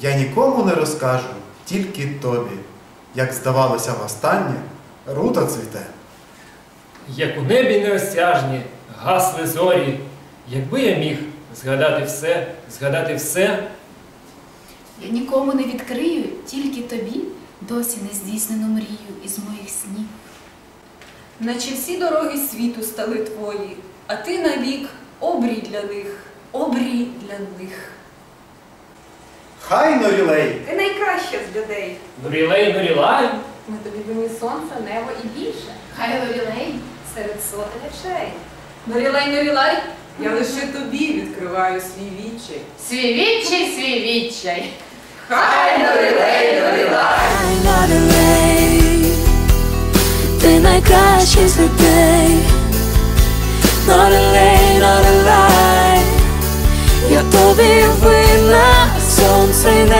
Я нікому не розкажу, тільки тобі. Як здавалося востаннє, рута цвіте. Як у небі неосяжні, гасли зорі, якби я міг згадати все, згадати все, Я нікому не відкрию, тільки тобі досі не здійснену мрію із моїх снів. Наче всі дороги світу стали твої, а ти навік обрій для них, обрій для них. Хай норілей! Ти найкраща з людей. Нурілей, Нурілай, Ми тобі винні сонце, небо і більше. Хай лорілей, Серед сотень очей. Норілай, норілай, Я лише тобі відкриваю свій вічі. свій відчай, свій відчай. Хай норілей, норілай. a ray. Ти найкращий з людей. Not a lay, not a lie. Я тобі винна, сонце й небо.